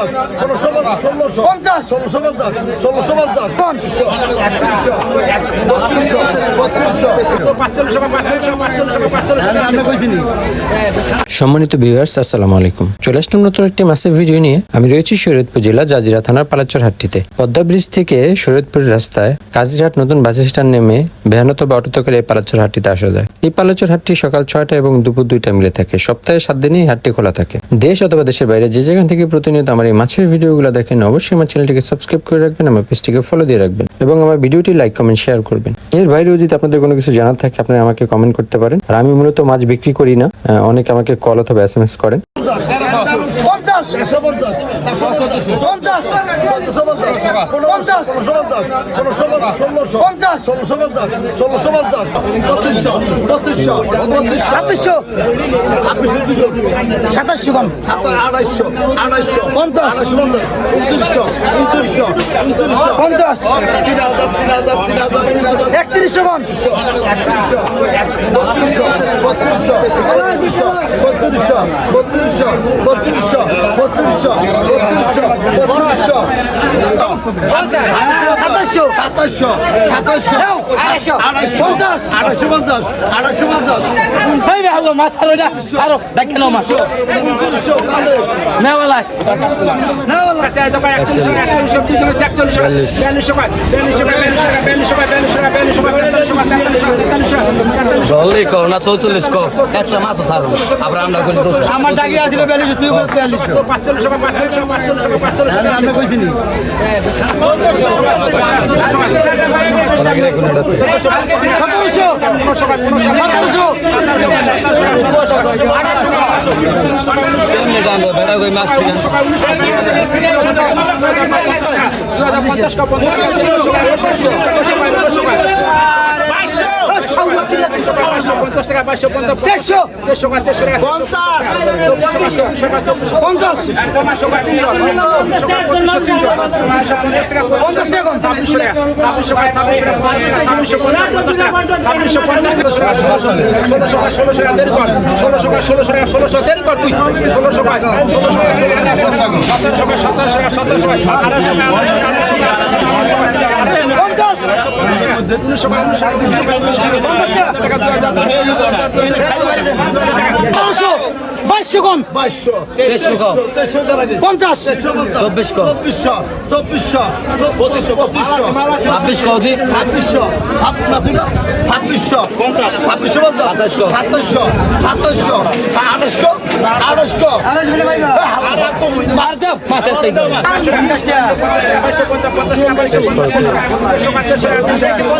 ষোলোশো পঞ্চাশ। ষোলোশো পঞ্চাশ। ষোলোশো পঞ্চাশ। সম্মানিত ভিউয়ার্স আসসালামু আলাইকুম। চলে আসলাম নতুন একটি মাসের ভিডিও নিয়ে। আমি রয়েছি শরীয়তপুর জেলা জাজিরা থানার পালাচর হাটটিতে। পদ্মা ব্রিজ থেকে শরীয়তপুর রাস্তায় কাজিরহাট নতুন বাস স্ট্যান্ড নেমে ভ্যানত বা অটোতে করে এই পালাচর হাটটিতে আসা যায়। এই পালাচর হাটটি সকাল ছয়টা এবং দুপুর দুইটা মিলে থাকে। সপ্তাহে সাত দিনই হাটটি খোলা থাকে। দেশ অথবা দেশের বাইরে যে যেখান থেকে প্রতিনিয়ত আমার এই মাছের ভিডিওগুলো দেখেন, অবশ্যই আমার চ্যানেলটিকে সাবস্ক্রাইব করে রাখবেন, আমার পেজটিকে ফলো দিয়ে রাখবেন এবং আমার ভিডিওটি লাইক কমেন্ট শেয়ার করবেন। এর বাইরেও যদি আপনাদের কোনো কিছু জানার থাকে আপনারা আমাকে কমেন্ট করতে পারেন। আর আমি মূলত মাছ বিক্রি করি না অনেকে আমাকে কল অথবা এস এম এস করেন একশো পঞ্চাশ। পঞ্চাশ। ষোলোশো বত্রিশশো বত্রিশশো বত্রিশশো সাতাশশো। সাতাশশো। সাতাশশো। চৌচল্লিশ কর। আমরা আমার সতেরোশো। সতেরোশো। বেড়া কই মাছ ঠিক আছে পঞ্চাশ টাকা পাঁচশো পঞ্চাশ দেড়শো টাকা দেড়শো টাকা পঞ্চাশ পঞ্চাশ পঞ্চাশ টাকা ছাব্বিশশো টাকা ছাব্বিশশো টাকা ছাব্বিশশো পঞ্চাশ ছাব্বিশশো পঞ্চাশ টাকা ষোলোশো টাকা ষোলোশো টাকা দেড় কর ষোলোশো টাকা ষোলোশো টাকা ষোলোশো দেড় কর তুই ষোলোশো টাকা ষোলোশো টাকা সতেরোশো টাকা সতেরোশো টাকা সতেরোশো টাকা আঠারোশো টাকা বাইশশো কম বাইশশো পঞ্চাশ চব্বিশশো চব্বিশশো চব্বিশশো পঁচিশশো পঁচিশশো ছাব্বিশশো ছাব্বিশশো ছাব্বিশশো পঞ্চাশ ছাব্বিশশো সাতাশশো সাতাশশো সাতাশশো আঠাশশো আঠাশশো পঞ্চাশ পঞ্চাশ পঞ্চাশ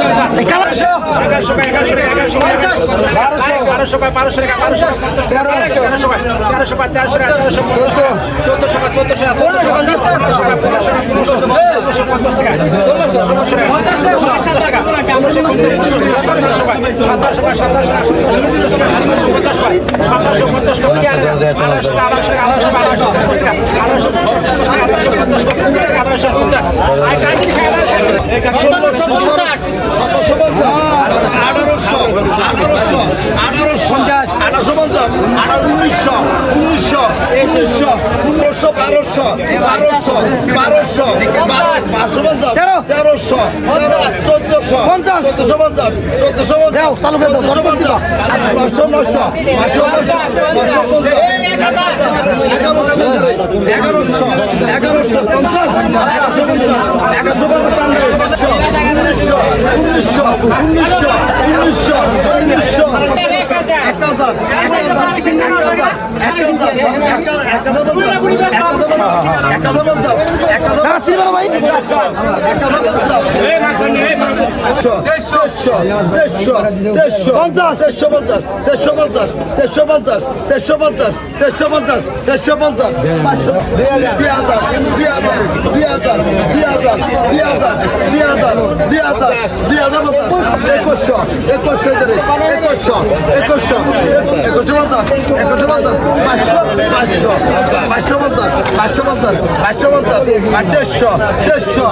আড়াইশো টাকা আড়াইশো টাকা পঞ্চাশ চোদ্দশো পঞ্চাশ চোদ্দশো পঞ্চাশ চালু করে দাও নশো নশো নশো পঞ্চাশ এগারোশো এগারোশো এগারোশো পঞ্চাশ এগারোশো পঞ্চাশ এগারোশো পঞ্চান্ন উনিশশো উনিশশো উনিশশো উনিশশো উনিশশো এক Ekosho, ekosho, ekosho, ekosho, ekosho, ekosho, ekosho, ekosho, ekosho, ekosho, পাঁচশো পাঁচশো পঞ্চাশ পাঁচশো পঞ্চাশ পাঁচশো পঞ্চাশ দেড়শো দেড়শো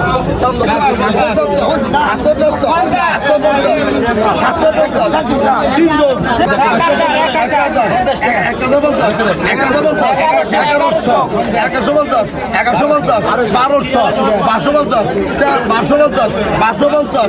বারোশো বারোশো পঞ্চাশ বারোশো পঞ্চাশ বারোশো পঞ্চাশ